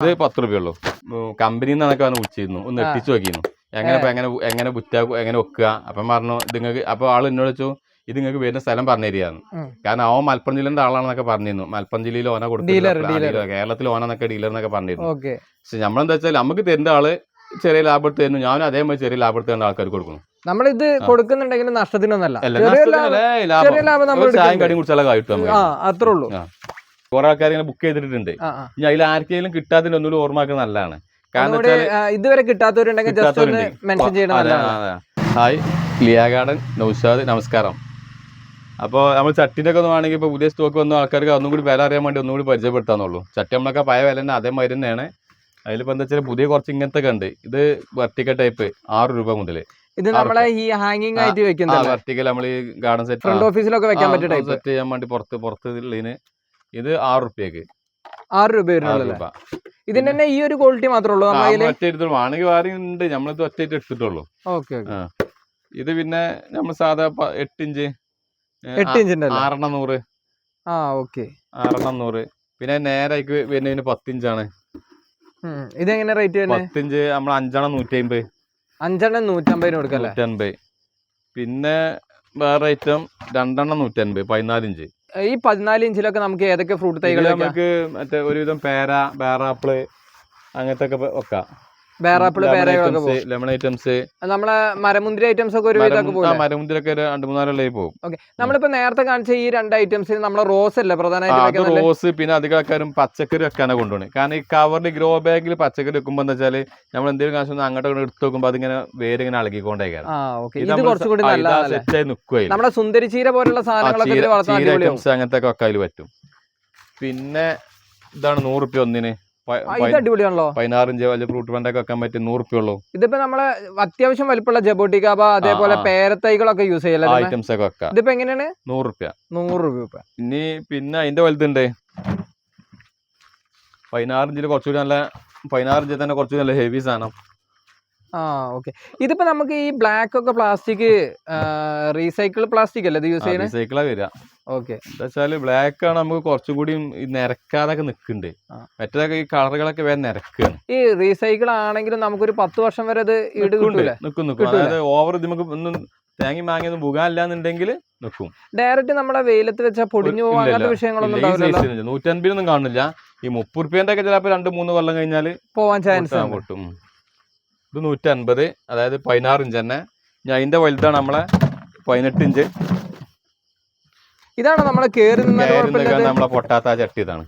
ഇത് പത്ത് റുപ്യ ഉള്ളൂ കമ്പനിയിൽ നിന്നൊക്കെ വന്ന് വിളിച്ചിരുന്നു. ഒന്ന്. എത്തിച്ചു നോക്കിയിരുന്നു എങ്ങനെ എങ്ങനെ എങ്ങനെ ബുറ്റാ എങ്ങനെ വെക്കുക അപ്പം പറഞ്ഞു ഇത് നിങ്ങൾക്ക് അപ്പോൾ ആൾ എന്നോട് വെച്ചു ഇത് നിങ്ങൾക്ക് വരുന്ന സ്ഥലം പറഞ്ഞു തരികയാണ് കാരണം അവൻ മലപ്പുറം ജില്ലേന്റെ ആളാണെന്നൊക്കെ പറഞ്ഞിരുന്നു. മലപ്പുറം ജില്ലയിൽ ഓന കൊടുത്തില്ല. കേരളത്തിൽ ഓനെന്നൊക്കെ ഡീലർ. എന്നൊക്കെ പറഞ്ഞിരുന്നു. പക്ഷെ നമ്മളെന്താ വെച്ചാൽ നമുക്ക് തരുന്ന ആൾ ചെറിയ ലാഭം എടുത്ത് തരുന്നു. ഞാനും അതേമാതിരി ചെറിയ ലാഭം എടുത്ത് ആൾക്കാർക്ക് കൊടുക്കുന്നു. നമ്മളിത് കൊടുക്കുന്നുണ്ടെങ്കിൽ നഷ്ടത്തിനൊന്നല്ല. ചെറിയ ലാഭം നമ്മൾ ചായം കടി കുടിച്ചാലേ അത്രേ ഉള്ളൂ. കുറെ ആൾക്കാർ ഇങ്ങനെ ബുക്ക് ചെയ്തിട്ടുണ്ട് ഇനി അതിൽ ആർക്കെങ്കിലും കിട്ടാത്തതിന് ഒന്നുകൂടി ഓർമ്മയാക്കുന്നത് നല്ലതാണ്. കാരണം ഒന്നുകൂടി, ഇതുവരെ കിട്ടാത്തവരുണ്ടെങ്കിൽ ജസ്റ്റ് ഒന്ന് മെൻഷൻ ചെയ്യണം ഹായ് ലിയ ഗാർഡൻ നൗഷാദ് നമസ്കാരം. അപ്പോൾ നമ്മൾ ചട്ടിന്റെ ഒക്കെ ഒന്ന് വേണമെങ്കിൽ ഇപ്പോൾ പുതിയ സ്റ്റോക്ക് വന്ന ആൾക്കാർക്ക് ഒന്നും കൂടി വില അറിയാൻ വേണ്ടി ഒന്നും കൂടി പരിചയപ്പെടുത്താന്നുള്ളൂ. ചട്ടി നമ്മളൊക്കെ പഴയ വില തന്നെ അതേ മരുന്നാണ് അതിലിപ്പോൾ എന്താ വെച്ചാൽ പുതിയ കുറച്ച് ഇങ്ങനത്തെ ഒക്കെ ഉണ്ട്. ഇത് വെർട്ടിക്കൽ ടൈപ്പ് ആറ് രൂപ മുതൽ ഇത് നമ്മളെ ഈ ഹാങ്ങിങ് ആയിട്ട് വെക്കുന്നത് വെർട്ടിക്കൽ നമ്മൾ ഈ ഗാർഡൻ സെറ്റ് ഫ്രണ്ട് ഓഫീസിലൊക്കെ വെക്കാൻ പറ്റും സെറ്റ് ചെയ്യാൻ വേണ്ടി പുറത്ത് പുറത്ത് ഉള്ളതിന് ഇത് ആറ് റുപ്യക്ക് ആറ് രൂപ വരുന്നുള്ളൂ ഇതിന്റെ തന്നെ ഈ ഒരു ക്വാളിറ്റി മാത്രമേ ഉള്ളൂ ഒറ്റ വേണമെങ്കിൽ വേറെ ഉണ്ട്. നമ്മളിത് ഒറ്റ എടുത്തിട്ടുള്ളൂ. ഓക്കെ ഇത് പിന്നെ നമ്മൾ സാധാ എട്ട് ഇഞ്ച് എട്ട് ഇഞ്ചിന്റെ ആറെണ്ണം നൂറ്. ആ ഓക്കെ. ആറെണ്ണം നൂറ്. പിന്നെ നേരേക്ക് വരുന്നതിന് പത്തിഞ്ചാണ് ഇതെങ്ങനെ റേറ്റ് പത്തിഞ്ച് നമ്മൾ അഞ്ചെണ്ണം നൂറ്റി അമ്പത് അഞ്ചെണ്ണം നൂറ്റമ്പതിന് കൊടുക്കല്ലേ നൂറ്റമ്പത്. പിന്നെ വേറെ ഐറ്റം രണ്ടെണ്ണം നൂറ്റമ്പത് പതിനാലിഞ്ച് ഈ പതിനാല് ഇഞ്ചിലൊക്കെ നമുക്ക് ഏതൊക്കെ ഫ്രൂട്ട് തൈകൾ നമുക്ക് മറ്റേ ഒരുവിധം പേര ബേറാപ്പിൾ അങ്ങനത്തെ ഒക്കെ വെക്കാം. ലെമൺ ഐറ്റംസ് നമ്മളെ മരമുന്തിരി ഐറ്റംസ് ഒക്കെ ഒരു ഒരു രണ്ട് മൂന്നാലല്ലേ പോകും. ഓക്കെ. നമ്മളിപ്പോ നേരത്തെ കാണിച്ച ഈ രണ്ട് ഐറ്റംസിൽ നമ്മളെ റോസ് അല്ലേ പ്രധാനമായിട്ട് റോസ് പിന്നെ അധികം ആൾക്കാരും പച്ചക്കറി വെക്കാനാണ് കൊണ്ടുപോകുന്നത് കാരണം ഈ കവറിൽ ഗ്രോ ബാഗിൽ പച്ചക്കറി വെക്കുമ്പോൾ എന്താ വെച്ചാൽ നമ്മൾ എന്തെങ്കിലും കാശ് അങ്ങോട്ട് എടുത്ത് നോക്കുമ്പോൾ അതിങ്ങനെ വേരിങ്ങനെ ഇങ്ങനെ ഓക്കെ. ഇത് കുറച്ചുകൂടി സെറ്റായി നമ്മുടെ സുന്ദരി ചീര പോലുള്ള സാധനങ്ങളൊക്കെ ഐറ്റംസ് അങ്ങനത്തെ ഒക്കെ വെക്കാൻ പറ്റും. പിന്നെ ഇതാണ് നൂറുപ്യ റുപ്യ ഒന്നിന്. അടിപൊളിയാണല്ലോ. പതിനാറിഞ്ച് വലിയ ഫ്രൂട്ട് പണ്ടൊക്കെ വെക്കാൻ പറ്റും നൂറ് റുപ്യ ഉള്ളൂ. ഇതിപ്പോ നമ്മളെ അത്യാവശ്യം വലിപ്പമുള്ള ജബോട്ടിക്കാബ അതേപോലെ പേരത്തൈകളൊക്കെ യൂസ് ചെയ്യല്ലേ ഐറ്റംസ് ഒക്കെ വെക്കാം. ഇതിപ്പോ എങ്ങനെയാണ്? നൂറ് റുപ്യ. നൂറ് രൂപ ഇനി പിന്നെ അതിന്റെ വലുതുണ്ട്. പതിനാറിഞ്ചിൽ കുറച്ചുകൂടി നല്ല പതിനാറിഞ്ചിൽ തന്നെ കുറച്ചുകൂടി നല്ല ഹെവി സാധനം. ആ ഓക്കെ. ഇതിപ്പോ നമുക്ക് ഈ ബ്ലാക്ക് ഒക്കെ പ്ലാസ്റ്റിക് റീസൈക്കിൾ പ്ലാസ്റ്റിക് അല്ലേ ഇത് യൂസ് ചെയ്യുന്നത് റീസൈക്കിൾ വരിക. ഓക്കെ. എന്താ വെച്ചാൽ ബ്ലാക്ക് ആണ് നമുക്ക് കുറച്ചും കൂടി നിരക്കാതൊക്കെ നിൽക്കുന്നുണ്ട് മറ്റേതൊക്കെ ഈ കളറുകളൊക്കെ വേറെ നിരക്കാണ്. ഈ റീസൈക്കിൾ ആണെങ്കിലും നമുക്കൊരു പത്ത് വർഷം വരെ അത് ഈട് നിൽക്കും നിൽക്കും അതായത് ഓവർ ഇത് നമുക്ക് ഒന്നും തേങ്ങി മാങ്ങിയൊന്നും പുകാനില്ലാന്നുണ്ടെങ്കിൽ നിൽക്കും ഡയറക്റ്റ് നമ്മുടെ വെയിലത്ത് വെച്ചാൽ പൊടിഞ്ഞു പോകാത്ത വിഷയങ്ങളൊന്നും നൂറ്റൻപതിനൊന്നും കാണില്ല ഈ മുപ്പത് റുപ്യന്റെ ഒക്കെ ചിലപ്പോൾ രണ്ട് മൂന്ന് കൊല്ലം കഴിഞ്ഞാൽ പോവാൻ ചാൻസ് ഉണ്ട്. പൊട്ടും നൂറ്റി അൻപത് അതായത് പതിനാറ് ഇഞ്ച് തന്നെ. ഞാൻ അതിന്റെ വലുതാണ് നമ്മളെ പതിനെട്ട് ഇഞ്ച് ഇതാണ് നമ്മളെ കയറി നമ്മളെ പൊട്ടാത്ത ചട്ടി ഇതാണ്.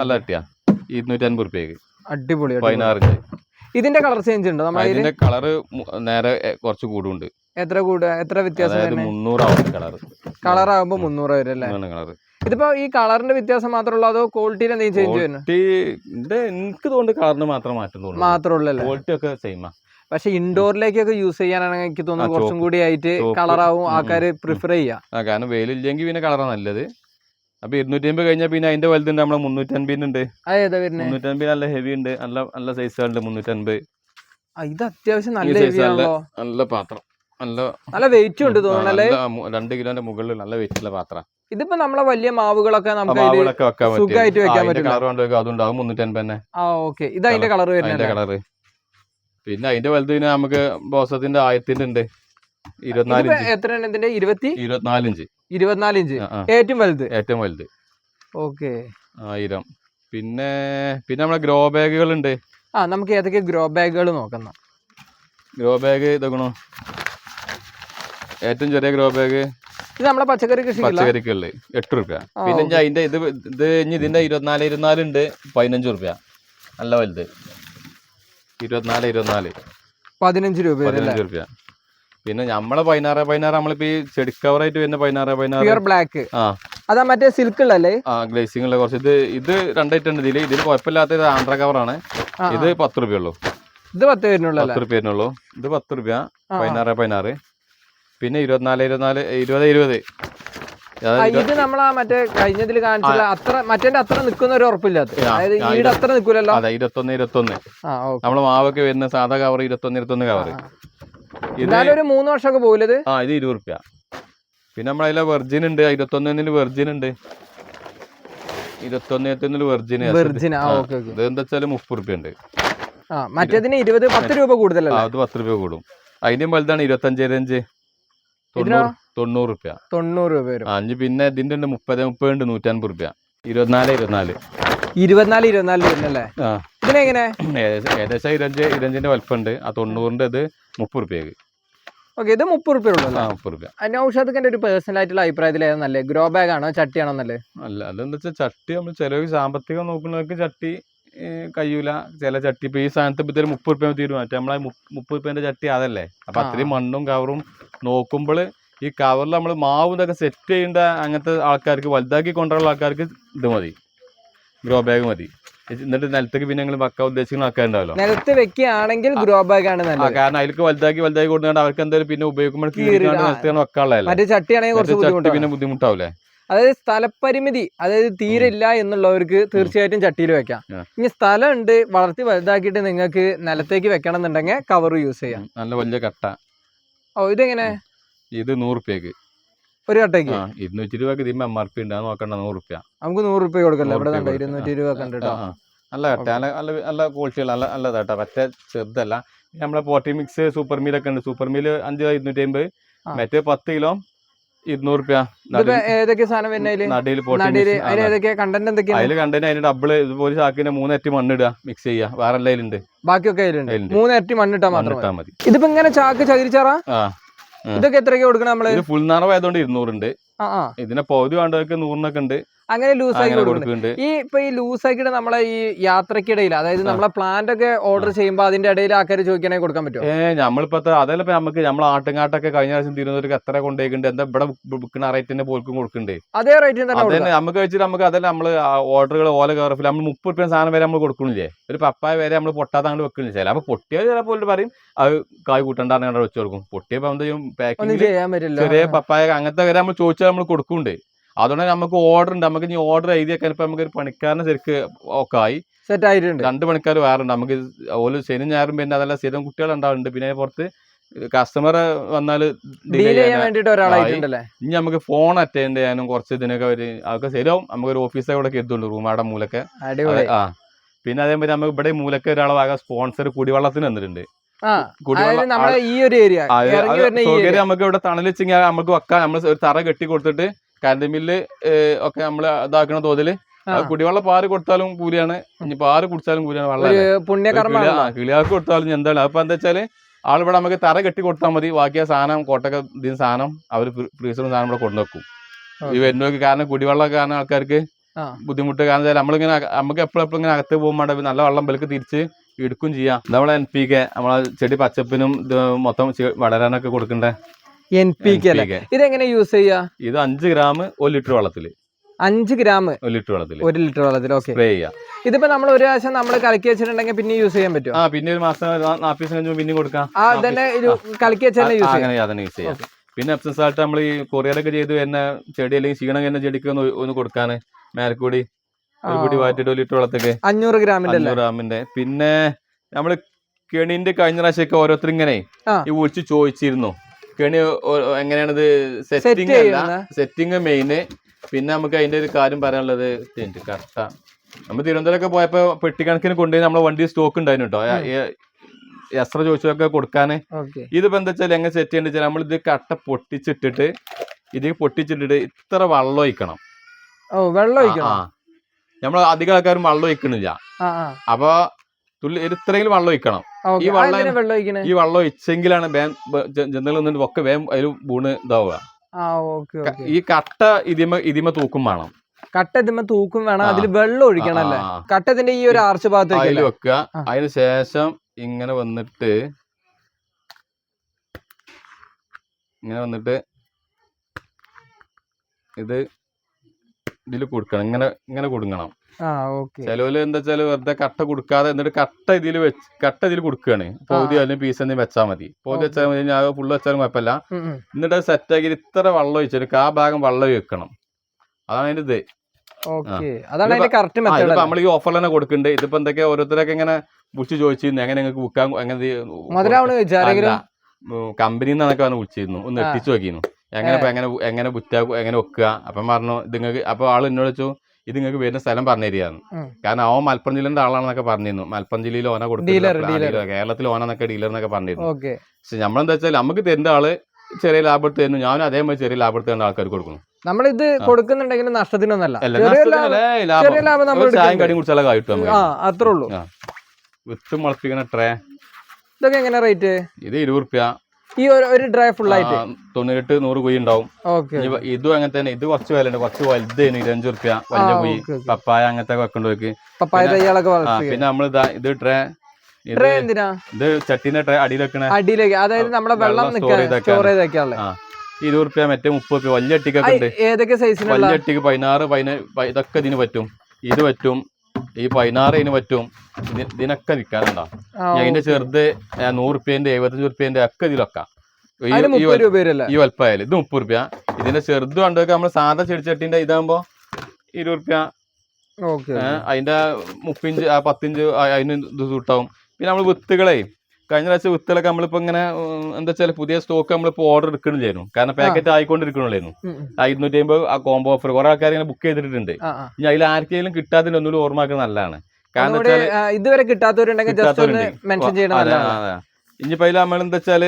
നല്ല ചട്ടിയാ. ഇരുന്നൂറ്റി അൻപത് റുപ്യക്ക് അടിപൊളി. പതിനാറ് ഇഞ്ച് ഇതിന്റെ കളർ ചേഞ്ച് ഉണ്ട്? ഇതിന്റെ കളർ കളറ് നേരെ കുറച്ച് കൂടുണ്ട്. എത്ര കൂടുക? എത്ര വ്യത്യാസം മുന്നൂറാവും കളർ കളർ ആകുമ്പോൾ മുന്നൂറ് വരും അല്ലേ? കളറ് ഇതിപ്പോ ഈ കളറിന്റെ വ്യത്യാസം മാത്രമേ അതോ ക്വാളിറ്റിയിൽ എന്തെങ്കിലും ചേഞ്ച് വരുന്നു? ക്വാളിറ്റി ഇത് എനിക്ക് തോന്നുന്നു കളറിന് മാത്രം മാറ്റം തോന്നുന്നു മാത്രമേ ഉള്ളല്ലേ ക്വാളിറ്റി ഒക്കെ സെയിമാ പക്ഷെ ഇൻഡോറിലേക്കൊക്കെ യൂസ് ചെയ്യാനാണെങ്കിൽ എനിക്ക് തോന്നുന്നു കുറച്ചും കൂടി ആയിട്ട്. കളറാവും ആൾക്കാർ പ്രിഫർ ചെയ്യാം. കാരണം വെയിലില്ലെങ്കിൽ പിന്നെ കളറാണ് നല്ലത്. അപ്പൊ ഇരുന്നൂറ്റി അമ്പത് കഴിഞ്ഞാൽ പിന്നെ അതിന്റെ വലുതുണ്ട് നമ്മളെ മുന്നൂറ്റി അൻപതിനുണ്ട് വരുന്നത് മുന്നൂറ്റി അൻപത് നല്ല ഹെവി ഉണ്ട് നല്ല നല്ല സൈസുകളുണ്ട് മുന്നൂറ്റി അൻപത് ഇത് അത്യാവശ്യം നല്ല നല്ല പാത്രം. നല്ല നല്ല വെയിറ്റും ഉണ്ട് തോന്നുന്നു രണ്ട് കിലോന്റെ മുകളിൽ നല്ല വെയിറ്റുള്ള പാത്രം. ഇതിപ്പോ നമ്മളെ വലിയ മാവുകളൊക്കെ നമുക്ക് സുഖമായിട്ട് വെക്കാൻ പറ്റും. കളർ കൊണ്ടുവെക്കാം അതുണ്ടാവും മുന്നൂറ്റി അൻപത് തന്നെ ആ ഓക്കെ. ഇത് അതിന്റെ കളർ. വരുന്നത് കളർ പിന്നെ അതിന്റെ വലുത് പിന്നെ നമുക്ക് ബോസത്തിന്റെ ആയിരത്തിന്റെ ഉണ്ട്. ഇരുപത്തിനാല് എത്ര എത്രയാണ് ഇതിന്റെ? ഇരുപത്തി? ഇരുപത്തിനാല് ഇഞ്ച്. ഇരുപത്തിനാല് ഇഞ്ച്. ആ, ആ. ഏറ്റവും വലുത്? ഏറ്റവും വലുത്. ഓക്കെ. ആയിരം. പിന്നെ പിന്നെ നമ്മളെ ഗ്രോ ബാഗുകൾ ഉണ്ട്. ആ നമുക്ക് ഏതൊക്കെ ഗ്രോ ബാഗുകൾ നോക്കണം ഗ്രോ ബാഗ് ഇതാക്കണോ? ഏറ്റവും ചെറിയ ഗ്രോ ബാഗ്. ഇത് നമ്മളെ പച്ചക്കറി കൃഷി പച്ചക്കറിക്കുള്ളത് എട്ട് റുപ്യ. ആ, പിന്നെ അതിന്റെ ഇത് ഇത് കഴിഞ്ഞ് ഇതിന്റെ ഇരുപത്തിനാല് ഇരുപത്തിനാല് ഉണ്ട്. പതിനഞ്ച് റുപ്യ. നല്ല വലുത്. ഇരുപത്തിനാല് ഇരുപത്തിനാല്. പതിനഞ്ച് രൂപ പതിനഞ്ച് റുപ്യ. പിന്നെ നമ്മളെ പതിനാറ് പതിനാറ് നമ്മളിപ്പോ ഈ ചെടി കവറായിട്ട് വരുന്ന പതിനാറ് പതിനാറ്. ബ്ലാക്ക് ആ. അതാ മറ്റേ സിൽക്ക് ഉള്ളല്ലേ ആ ഗ്ലേസിംഗ് ഉള്ള കുറച്ച്. ഇത് ഇത് രണ്ടായിട്ട് ഉണ്ട് ഇതിൽ ഇതിൽ കുഴപ്പമില്ലാത്ത ഇത് ആന്ധ്ര കവറാണ് ഇത് പത്ത് റുപ്യ ഉള്ളൂ. ഇത് പത്ത് രൂപ പത്ത് റുപ്യ ഇത് പത്ത് റുപ്യ. ആ. പതിനാറ് പതിനാറ്. പിന്നെ ഇരുപത്തിനാല് ഇരുപത്തിനാല് ഇരുപത് ഇരുപത്. ഇത് നമ്മളാ മറ്റേ കഴിഞ്ഞതിൽ കാണിച്ചില്ല അത്ര മറ്റേ അത്ര നിൽക്കുന്ന ഒരു ഉറപ്പില്ലാത്ത അതായത് ഈട് അത്ര നിൽക്കൂലല്ലോ? അതെ ഇരുപത്തൊന്ന് ഇരുപത്തൊന്ന്. നമ്മൾ മാവൊക്കെ വരുന്ന സാധാ കവർ ഇരുപത്തൊന്ന് ഇരുപത്തൊന്ന് കവർ എന്നാലും ഒരു മൂന്ന് വർഷമൊക്കെ പോകില്ല ഇത്? ആ ഇത് ഇരുപത് റുപ്യ. പിന്നെ നമ്മളതിലെ വെർജിൻ ഉണ്ട് ഇരുപത്തൊന്നിൽ വെർജിൻ ഉണ്ട്. ഇരുപത്തൊന്ന് വെർജിന് വെർജിൻ വെർജിൻ ഇത്. എന്താ വെച്ചാൽ മുപ്പത് റുപ്യ ഉണ്ട്. മറ്റേതിന് ഇരുപത് പത്ത് രൂപ കൂടുതലല്ല? അത് പത്ത് രൂപ കൂടും. അതിന്റെയും വലുതാണ് ഇരുപത്തഞ്ച് ഇതിനോ? തൊണ്ണൂറ് റുപ്യ. തൊണ്ണൂറ് രൂപ വരും. അഞ്ച് പിന്നെ ഇതിന്റെ ഉണ്ട് മുപ്പത് മുപ്പത് ഉണ്ട് നൂറ്റമ്പത് റുപ്യ. ഇരുപത്തിനാല് ഇരുപത്തിനാല്. ഇരുപത്തിനാല് ഇരുപത്തിനാല് വരുന്നല്ലേ? ഇതിനെങ്ങനെ ഏകദേശം ഇരുപഞ്ച് ഇരുപഞ്ചിന്റെ വലിപ്പമുണ്ട് ആ തൊണ്ണൂറിന്റെ ഇത് മുപ്പത് റുപ്യക്ക്. ഓക്കെ ഇത് മുപ്പത് റുപ്യ ഉള്ളൂ ആ മുപ്പത് റുപ്യ. നൗഷാദ് ഒരു പേഴ്സണൽ ആയിട്ടുള്ള അഭിപ്രായത്തിൽ ഏതാ ഗ്രോ ബാഗ് ആണോ ചട്ടിയാണോ നല്ലത്? അല്ല അതെന്താ വെച്ചാൽ ചട്ടി നമ്മൾ ചിലവ് സാമ്പത്തികം നോക്കുന്നവർക്ക് ചട്ടി കഴിയൂല ചില ചട്ടി ഇപ്പൊ ഈ സാധനത്ത് ഇപ്പൊ മുപ്പത് റുപ്യ തീരും മറ്റേ നമ്മളെ മുപ്പത് റുപ്യന്റെ ചട്ടി അതല്ലേ? അപ്പൊ. അത്രയും മണ്ണും കവറും നോക്കുമ്പോൾ ഈ കവറിൽ നമ്മൾ മാവ് ഇതൊക്കെ സെറ്റ് ചെയ്യേണ്ട അങ്ങനത്തെ ആൾക്കാർക്ക് വലുതാക്കി കൊണ്ടുള്ള ആൾക്കാർക്ക് ഇത് മതി. ഗ്രോ ബാഗ് മതി. എന്നിട്ട് നിലത്തേക്ക് പിന്നെ നിങ്ങൾ വെക്കാൻ ഉദ്ദേശിക്കുന്ന ആൾക്കാരുണ്ടാവല്ലോ. നിലത്ത് വെക്കുകയാണെങ്കിൽ ഗ്രോ ബാഗ് ആണ് നല്ലത്. കാരണം അതിലേക്ക് വലുതാക്കി വലുതാക്കി കൊടുക്കാണ്ട് അവർക്ക് എന്തായാലും പിന്നെ ഉപയോഗിക്കുമ്പോൾ. നിലത്തേക്ക് വെക്കാനുള്ളതല്ലേ? മറ്റേ ചട്ടിയാണെങ്കിൽ കുറച്ച് ചട്ടി പിന്നെ ബുദ്ധിമുട്ടാവില്ലേ അതായത് സ്ഥലപരിമിതി അതായത് തീരില്ല എന്നുള്ളവർക്ക് തീർച്ചയായിട്ടും ചട്ടിയിൽ വെക്കാം. ഇനി സ്ഥലം ഉണ്ട് വളർത്തി വലുതാക്കിയിട്ട് നിങ്ങൾക്ക് നിലത്തേക്ക് വെക്കണം എന്നുണ്ടെങ്കിൽ കവർ യൂസ് ചെയ്യാം നല്ല വലിയ കട്ട. ഓ ഇതെങ്ങനെ? ഇത് നൂറ് റുപ്യക്ക് ഒരു കട്ടയ്ക്ക്? ഇരുന്നൂറ്റി രൂപക്ക് ഇതിന് എം ആർ പി ഉണ്ട്. നോക്കണ്ട നൂറ് റുപ്യ നമുക്ക് നൂറ് റുപ്യ കൊടുക്കല്ലോ? ഇവിടെ ഇരുന്നൂറ്റി രൂപ കണ്ടിട്ടോ. നല്ല കട്ട നല്ല നല്ല നല്ല ക്വാളിറ്റി നല്ല നല്ലതാ കേട്ടോ മറ്റേ ചെറുതല്ല. നമ്മളെ പോട്ടി മിക്സ് സൂപ്പർ മീൽ ഒക്കെ ഉണ്ട്. സൂപ്പർ മീൽ അഞ്ച് ഇരുന്നൂറ്റി അമ്പത്. മറ്റേ പത്ത് കിലോ ഇരുന്നൂറ് റുപ്യ ഏതൊക്കെ സാധനം നടിയിൽ അതിൽ കണ്ടന്റ് അതിന് ഡബിൾ ഇതുപോലെ ചാക്കിന് മൂന്നരട്ടി മണ്ണിടുക മിക്സ് ചെയ്യുക. വേറെ എല്ലാതിലുണ്ട് ബാക്കിയൊക്കെ മൂന്നരട്ടി മണ്ണിട്ടാ മാത്രം മതി. ഇതിപ്പോ ഇങ്ങനെ ചാക്ക് ചകിരിച്ചാറാ. ഇതൊക്കെ എത്രയൊക്കെ കൊടുക്കണം നമ്മൾ? ഇത് ഫുൾ നിറവായതുകൊണ്ട് ഇരുന്നൂറുണ്ട്. ഇതിനെ പൗതി വേണ്ടതൊക്കെ നൂറിനൊക്കെ ഉണ്ട്. അങ്ങനെ ലൂസ് ആക്കി അങ്ങനെ കൊടുക്കുന്നുണ്ട്. ഈ ഇപ്പൊ ഈ ലൂസ് ആക്കിയിട്ട് നമ്മളെ ഈ യാത്രക്കിടയിൽ അതായത് നമ്മളെ പ്ലാന്റ് ഒക്കെ ഓർഡർ ചെയ്യുമ്പോൾ അതിന്റെ ഇടയിൽ ആൾക്കാർ ചോദിക്കണേ കൊടുക്കാൻ പറ്റും ഏ നമ്മളിപ്പത്തെ അതല്ല നമുക്ക് നമ്മൾ ആട്ടുംകാട്ടൊക്കെ കഴിഞ്ഞ പ്രാവശ്യം തിരുവനന്തപുരത്ത് എത്ര കൊണ്ടുപോയിട്ടുണ്ട് എന്താ ഇവിടെ ബുക്കിന് റേറ്റിന്റെ പോൽക്കും കൊടുക്കുന്നുണ്ട് അതേ റേറ്റിൽ തന്നെ നമുക്ക് വെച്ചിട്ട് നമുക്ക് അതല്ല നമ്മൾ ഓർഡറുകൾ ഓല കയറി നമ്മൾ മുപ്പത് റുപ്യ സാധനം വരെ നമ്മൾ കൊടുക്കണില്ലേ ഒരു പപ്പായ വരെ നമ്മൾ പൊട്ടാതെ അങ്ങോട്ട് വെക്കുന്നില്ല ചില അപ്പൊ പൊട്ടിയത് ചിലപ്പോൾ പറയും അത് കായ് കൂട്ടണ്ടാണ് വെച്ച് കൊടുക്കും. പൊട്ടിയപ്പോ എന്തെങ്കിലും പാക്കിംഗ് ചെയ്യാൻ പറ്റില്ല. ചെറിയ പപ്പായ അങ്ങനത്തെ വരെ നമ്മൾ ചോദിച്ചാൽ നമ്മൾ കൊടുക്കുന്നുണ്ട്. അതുകൊണ്ട് നമുക്ക് ഓർഡർ ഉണ്ട്. നമുക്ക് ഇനി ഓർഡർ എഴുതി വെക്കാൻ ഇപ്പൊ നമുക്ക് ഒരു പണിക്കാരനെ ശരിക്ക് ഒക്കെ ആയി സെറ്റ് ആയിട്ടുണ്ട്. രണ്ട് പണിക്കാർ വേറെ ഉണ്ട്. നമുക്ക് ഓൽ ശനി ഞായറും പിന്നെ അതല്ല സ്ഥിരം കുട്ടികൾ ഉണ്ടാവുന്നുണ്ട്. പിന്നെ പുറത്ത് കസ്റ്റമർ വന്നാൽ ഇനി നമുക്ക് ഫോൺ അറ്റൻഡ് ചെയ്യാനും കുറച്ച് ഇതിനൊക്കെ ഒരു അതൊക്കെ ശരിയാവും. നമുക്ക് ഒരു ഓഫീസൊക്കെ ഇവിടെ എത്തുള്ളൂ റൂമാടെ മൂലൊക്കെ. ആ. പിന്നെ അതേപോലെ നമുക്ക് ഇവിടെ മൂലക്ക് ഒരാളെ ഭാഗം സ്പോൺസർ കുടിവെള്ളത്തിന് വന്നിട്ടുണ്ട്. കുടിവെള്ളം ഏരിയ നമുക്ക് ഇവിടെ തണലിച്ചിങ്ങനെ നമുക്ക് വെക്കാം. നമ്മൾ ഒരു തറ കെട്ടി കൊടുത്തിട്ട് കറണ്ട് മില്ല് ഒക്കെ നമ്മൾ ഇതാക്കുന്ന തോതിൽ കുടിവെള്ള പാറ് കൊടുത്താലും കൂലിയാണ് ഇനി പാറ് കുടിച്ചാലും കൂലിയാണ് വെള്ളം കിളിയാക്കി പുണ്യകർമ്മമാണ് കിളിയാക്ക് കൊടുത്താലും എന്താണ്? അപ്പൊ എന്താ വെച്ചാൽ ആളിവിടെ നമുക്ക് തറ കെട്ടി കൊടുത്താൽ മതി ബാക്കി ആ സാധനം കോട്ടൊക്കെ ഇതിന് സാധനം അവർ ഫ്രീസറും സാധനം ഇവിടെ കൊണ്ടുവെക്കും. ഈ വരുന്നവർക്ക് കാരണം കുടിവെള്ളം കാരണം ആൾക്കാർക്ക് ബുദ്ധിമുട്ട് കാരണം നമ്മളിങ്ങനെ നമുക്ക് എപ്പോഴും എപ്പോഴും ഇങ്ങനെ അകത്ത് പോകുമ്പോൾ നല്ല വെള്ളം വിലക്ക് തിരിച്ച് എടുക്കും ചെയ്യാം. നമ്മളെ എൻ പി കെ നമ്മളെ ചെടി പച്ചപ്പിനും മൊത്തം വളരാനൊക്കെ കൊടുക്കണ്ടേ? എൻ പി കെ അല്ലേ. ഇതെങ്ങനെ യൂസ് ചെയ്യാ? ഇത് അഞ്ച് ഗ്രാം ഒരു ലിറ്റർ വെള്ളത്തിൽ അഞ്ച് ഗ്രാം ഒരു ലിറ്റർ വെള്ളത്തിൽ ഒരു ലിറ്റർ വെള്ളത്തിൽ ഓക്കെ സ്പ്രേ ചെയ്യാം. ഇതിപ്പോ നമ്മൾ ഒരു പ്രാവശ്യം നമ്മൾ കലക്കി വെച്ചിട്ടുണ്ടെങ്കിൽ പിന്നെ യൂസ് ചെയ്യാൻ പറ്റും ആ പിന്നെ ഒരു മാസം നാൽപ്പത് ദിവസം കഴിഞ്ഞ് പിന്നെയും കൊടുക്കാം. ആ തന്നെ ഒരു കലക്കി വെച്ച് തന്നെ യൂസ് ചെയ്യാം. യൂസ് ചെയ്യാം. പിന്നെ എപ്സം സാൾട്ട് നമ്മൾ ഈ കൊറിയറൊക്കെ ചെയ്ത് വരുന്ന ചെടി അല്ലെങ്കിൽ ക്ഷീണം വരുന്ന ചെടിക്ക് ഒന്ന് ഒന്ന് കൊടുക്കാന്. മേൽക്കൂടി ഒരു കൂടി. വാറ്റിട്ട് ഒരു ലിറ്റർ വെള്ളത്തേക്ക് അഞ്ഞൂറ് ഗ്രാമിന്റെ അഞ്ഞൂറ് ഗ്രാമിന്റെ. പിന്നെ നമ്മൾ കെണിന്റെ കഴിഞ്ഞ പ്രാവശ്യമൊക്കെ ഓരോരുത്തർ ഇങ്ങനെ ഈ വിളിച്ച് ചോദിച്ചിരുന്നു. കെണി എങ്ങനെയാണത് എങ്ങനെയാണിത് സെറ്റ് സെറ്റിംഗ് അല്ല. സെറ്റിംഗ് മെയിന് പിന്നെ നമുക്ക് അതിന്റെ ഒരു കാര്യം പറയാനുള്ളത് കറക്റ്റ്. നമ്മൾ തിരുവനന്തപുരമൊക്കെ പോയപ്പോ പെട്ടിക്കണക്കിന് കൊണ്ടുപോയി നമ്മളെ വണ്ടി സ്റ്റോക്ക് ഉണ്ടായിരുന്നു കേട്ടോ എത്ര ചോദിച്ചൊക്കെ കൊടുക്കാന് ഇതിപ്പോ എന്താ വെച്ചാൽ എങ്ങനെ സെറ്റ് ചെയ്യണ്ട വെച്ചാൽ നമ്മൾ ഇത് കട്ട പൊട്ടിച്ചിട്ടിട്ട് ഇത് പൊട്ടിച്ചിട്ടിട്ട് ഇത്ര വെള്ളം ഒഴിക്കണം. വെള്ളം ഒഴിക്കണം? നമ്മൾ അധികം ആൾക്കാരും വെള്ളം ഒഴിക്കണില്ല. അപ്പൊ തുള്ളി ഇത്രയെങ്കിലും വെള്ളം ഒഴിക്കണം. ഈ വെള്ളം- ഈ വെള്ളം ഒഴിച്ചെങ്കിലാണ് വേം ജനറൽ നിന്നിട്ട് ഒക്കെ വേം അതിൽ ബൂണ് ഇതാവുക. ഈ കട്ട ഇതിമ ഇതിമ തൂക്കും വേണം. കട്ട ഇതിമ തൂക്കും വേണം. അതിൽ വെള്ളം ഒഴിക്കണം അല്ലേ. കട്ടത്തിന്റെ ഈ ഒരു ആർച്ച് ഭാഗത്തേക്ക് വെക്കുക. അതിന് ശേഷം ഇങ്ങനെ വന്നിട്ട് ഇങ്ങനെ വന്നിട്ട് ഇത് ഇതിൽ കൊടുക്കണം. ഇങ്ങനെ ഇങ്ങനെ കൊടുക്കണം ചിലവര് എന്താ വെച്ചാൽ വെറുതെ കട്ട കൊടുക്കാതെ എന്നിട്ട് കട്ട ഇതിൽ വെച്ച് കട്ട ഇതിൽ കൊടുക്കുകയാണ് പൗതി അല്ലെങ്കിൽ പീസ് എന്തെങ്കിലും വെച്ചാൽ മതി. പൗതി. വെച്ചാൽ മതി ഞാൻ ഫുള്ള് വെച്ചാലും കുഴപ്പമില്ല. എന്നിട്ട് അത് സെറ്റാക്കി ഇത്ര വെള്ളം ഒഴിച്ചിട്ട് ആ ഭാഗം വെള്ളം വെക്കണം അതാണ് അതിന്റെ ഇത്. നമ്മൾ ഈ ഓഫർ തന്നെ കൊടുക്കുന്നുണ്ട് ഇതിപ്പോ എന്തൊക്കെയാ ഓരോരുത്തരൊക്കെ ഇങ്ങനെ വിളിച്ച് ചോദിച്ചിരുന്നു. എങ്ങനെ നിങ്ങൾക്ക് വിൽക്കാൻ എങ്ങനെ കമ്പനിയിൽ നിന്നൊക്കെ വന്ന് വിളിച്ചിരുന്നു. ഒന്ന്. എത്തിച്ചു നോക്കിയിരുന്നു. എങ്ങനെ എങ്ങനെ എങ്ങനെ വിറ്റാ എങ്ങനെ വെക്കുക? അപ്പം പറഞ്ഞു ഇത് നിങ്ങൾക്ക് അപ്പൊ ആൾ എന്നോട് വെച്ചു ഇത് നിങ്ങൾക്ക് വരുന്ന സ്ഥലം പറഞ്ഞു തരികയാണ് കാരണം അവൻ മലപ്പുറം ജില്ലന്റെ ആളാണെന്നൊക്കെ പറഞ്ഞിരുന്നു. മലപ്പുറം ജില്ലയിൽ ഓന കൊടുത്തില്ല. കേരളത്തിൽ ഓനെന്നൊക്കെ ഡീലർ എന്നൊക്കെ പറഞ്ഞിരുന്നു. പക്ഷെ നമ്മളെന്താ വെച്ചാൽ നമുക്ക് തരുന്ന ആൾ ചെറിയ ലാഭത്ത് തരുന്നു. ഞാനും അതേമാതിരി ചെറിയ ലാഭത്ത് തരുന്ന ആൾക്കാർക്ക് കൊടുക്കുന്നു. നമ്മളിത് കൊടുക്കുന്നുണ്ടെങ്കിൽ നഷ്ടത്തിനൊന്നല്ല. ചെറിയ ലാഭം നമ്മൾ ചായം. കടിയും കുടിച്ചാലൊക്കെ ആ അത്രേ ഉള്ളൂ. വിത്ത് മുളപ്പിക്കുന്ന ട്രേ ഇതൊക്കെ എങ്ങനെ റേറ്റ് ഇത് ഇരുപത് റുപ്യ. ഈ ഒരു- ഡ്രൈ ഫുൾ ആയിട്ട്? തൊണ്ണൂറ്റെട്ട് നൂറ് കുഴി ഉണ്ടാവും. ഇതും അങ്ങനെ തന്നെ ഇത് കുറച്ച് വില ഉണ്ട് കുറച്ച് വലുത് ഇരുപഞ്ച് റുപ്യ വലിയ കുയി. കുഴി. പപ്പായ അങ്ങനത്തെ വെക്കണ്ടോക്ക് പപ്പായ പിന്നെ- തയ്യാളൊക്കെ ആ പിന്നെ നമ്മൾ ഇത് ട്രേ ഇത് ട്രേ എന്തിനാ? ഇത് ചട്ടിന്റെ ട്രേ അടിയിൽ വെക്കണ. അടിയിലേക്ക്. അതായത് നമ്മളെ വെള്ളം സ്റ്റോർ ഇരുപത് റുപ്യ മറ്റേ മുപ്പത് റുപ്യ വലിയ അട്ടിക്കൊക്കെ ഉണ്ട്. ഏതൊക്കെ സൈസിനുള്ള വലിയ അട്ടിക്ക് പതിനാറ് പതിനേഴ് ഇതൊക്കെ ഇതിന് പറ്റും. ഇത് പറ്റും. ഈ പതിനാറ് ഇതിന് പറ്റും. ഇത് ഇതിനൊക്കെ നിൽക്കാറുണ്ടോ അതിന്റെ ചെറുത് നൂറുപ്യന്റെ നൂറ് റുപ്യന്റെ എഴുപത്തഞ്ച് റുപ്യന്റെ ഒക്കെ ഇതിലൊക്കെ. ഈ- വലുപ്പമായാലും. ഇത് മുപ്പത് റുപ്യ. ഇതിന്റെ ചെറുത് കണ്ടൊക്കെ നമ്മൾ സാധാ ചെടിച്ചട്ടിന്റെ ഇതാകുമ്പോ ഇരുപത് റുപ്യ. അതിന്റെ മുപ്പിഞ്ച് പത്തിഞ്ച് അതിന് ഇത് സൂട്ടാവും. പിന്നെ നമ്മൾ വിത്തുകളെ കഴിഞ്ഞ പ്രാവശ്യം വിത്തുകളൊക്കെ നമ്മളിപ്പോ ഇങ്ങനെ എന്താ വെച്ചാൽ പുതിയ സ്റ്റോക്ക് നമ്മളിപ്പോ ഓർഡർ എടുക്കണില്ലായിരുന്നു. കാരണം പാക്കറ്റ് ആയിക്കൊണ്ടിരിക്കണില്ലായിരുന്നു. ആ ഇരുന്നൂറ്റി അമ്പത് ആ കോംബോ ഓഫർ കുറെ ആൾക്കാർ ഇങ്ങനെ ബുക്ക് ചെയ്തിട്ടുണ്ട് ഇനി അതിൽ ആർക്കെങ്കിലും കിട്ടാത്തതിന് ഒന്നുകൂടി ഓർമ്മയാക്കുന്നത് നല്ലതാണ്. കാരണം ഇതുവരെ കിട്ടാത്തവരുണ്ടെങ്കിൽ മെൻഷൻ ചെയ്യണം. ഇനിയിപ്പോ അതിൽ നമ്മൾ എന്താ വെച്ചാൽ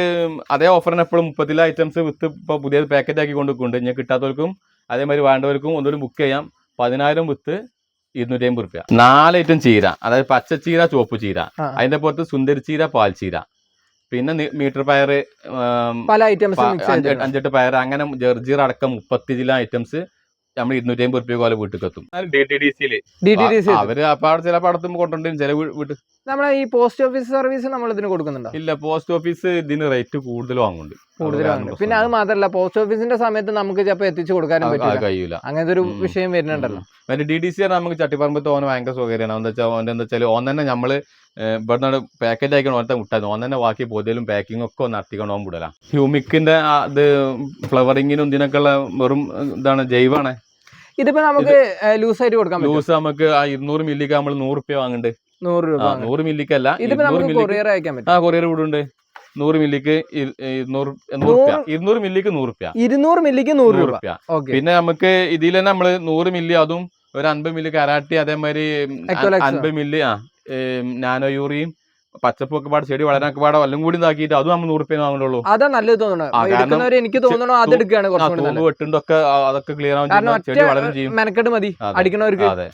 അതേ ഓഫറിന് എപ്പോഴും മുപ്പത്തില ഐറ്റംസ് വിത്ത് ഇപ്പൊ പുതിയ പാക്കറ്റ് ആക്കി കൊണ്ടുപോകുന്നുണ്ട് ഇനി കിട്ടാത്തവർക്കും അതേമാതിരി വേണ്ടവർക്കും ഒന്നുകൂടി ബുക്ക് ചെയ്യാം. പതിനായിരം വിത്ത് ഇരുന്നൂറ്റി അമ്പത് റുപ്യ. നാല് ഐറ്റം ചീര. അതായത് പച്ച ചീര ചുവപ്പ് ചീര. അതിന്റെ പുറത്ത് സുന്ദരി ചീര പാൽ ചീര. പിന്നെ മീറ്റർ പയർ പല ഐറ്റംസ് അഞ്ചെട്ട് പയർ അങ്ങനെ ജർജീർ അടക്കം മുപ്പത്തി ചില ഐറ്റംസ് നമ്മൾ ഇരുന്നൂറ്റി അമ്പത് റുപ്യ പോലെ വീട്ടിൽ എത്തും. ഡി ടി ഡി അവർ അപ്പാടെ ചിലപ്പോ ചില പടത്തും കൊണ്ടുണ്ട് ചില വീട്ടിൽ നമ്മളെ ഈ പോസ്റ്റ് ഓഫീസ് സർവീസ് നമ്മൾ ഇതിന് കൊടുക്കുന്നുണ്ടോ? ഇല്ല പോസ്റ്റ് ഓഫീസ് ഇതിന് റേറ്റ് കൂടുതൽ വാങ്ങുന്നുണ്ട്. കൂടുതലാണ് പിന്നെ അത് മാത്രമല്ല പോസ്റ്റ് ഓഫീസിന്റെ സമയത്ത് നമുക്ക് ചിലപ്പോൾ എത്തിച്ചു കൊടുക്കാനും കഴിയില്ല അങ്ങനത്തെ ഒരു വിഷയം വരുന്നുണ്ടല്ലോ. പിന്നെ ഡി ഡി സി നമുക്ക് ചട്ടിപ്പറമ്പത്ത് ഓൻ ഭയങ്കര സൗകര്യമാണ് എന്താ വെച്ചാൽ ഓന്റെ എന്താ വെച്ചാൽ ഓൻ തന്നെ നമ്മൾ ഏഹ് ഇവിടെ പാക്കറ്റ് ആയിക്കണം ഓനത്തെ മുട്ടായിരുന്നു ഓൻ തന്നെ ബാക്കി പോലും പാക്കിംഗ് ഒക്കെ ഒന്ന് നടത്തിക്കണം ഓൻ വിടല. ഹ്യൂമിക്കിന്റെ ഇത് ഫ്ലവറിങ്ങിനും ഇതിനൊക്കെ ഉള്ള വെറും ഇതാണ് ജൈവാണ്. ഇതിപ്പോ നമുക്ക് ലൂസ് ആയിട്ട് കൊടുക്കാൻ പറ്റും ലൂസ് നമുക്ക് ആ ഇരുന്നൂറ് മില്ലിക്ക് നമ്മൾ നൂറ് റുപ്യ വാങ്ങുന്നുണ്ട് നൂറ് രൂപ നൂറ് മില്ലിക്കല്ല ഇതിപ്പോ ഇരുന്നൂറ് കൊറിയർ അയക്കാൻ ആ കൊറിയർ കൊറിയർ ഉണ്ട് നൂറ് മില്ലിക്ക് ഇരുന്നൂറ് ഇരുന്നൂറ് മില്ലിക്ക് നൂറ് റുപ്യ. ഇരുന്നൂറ് മില്ലിക്ക് നൂറ് രൂപ. പിന്നെ നമുക്ക് ഇതിൽ തന്നെ നമ്മൾ നൂറ് മില്ലി അതും ഒരു അൻപത് മില്ലി കരാട്ടി അതേമാതിരി. അൻപത് മില്ലി ആ നാനോ യൂറിയും പച്ചപ്പൊക്കെ പാട് ചെടി വളരാനൊക്കെ പാടോ എല്ലാം കൂടി ഇതാക്കിയിട്ട് അതും നമ്മൾ നൂറ് റുപ്യ വാങ്ങുള്ളൂ അതാ നല്ലത് കാരണം എനിക്ക് തോന്നണോ അത് എടുക്കുകയാണ് വെട്ടുണ്ടൊക്കെ അതൊക്കെ ക്ലിയർ ആവും ചെടി വളരും ചെയ്യും. മെനക്കെട്ട് മതി. അടിക്കണവർക്ക്. അതെ.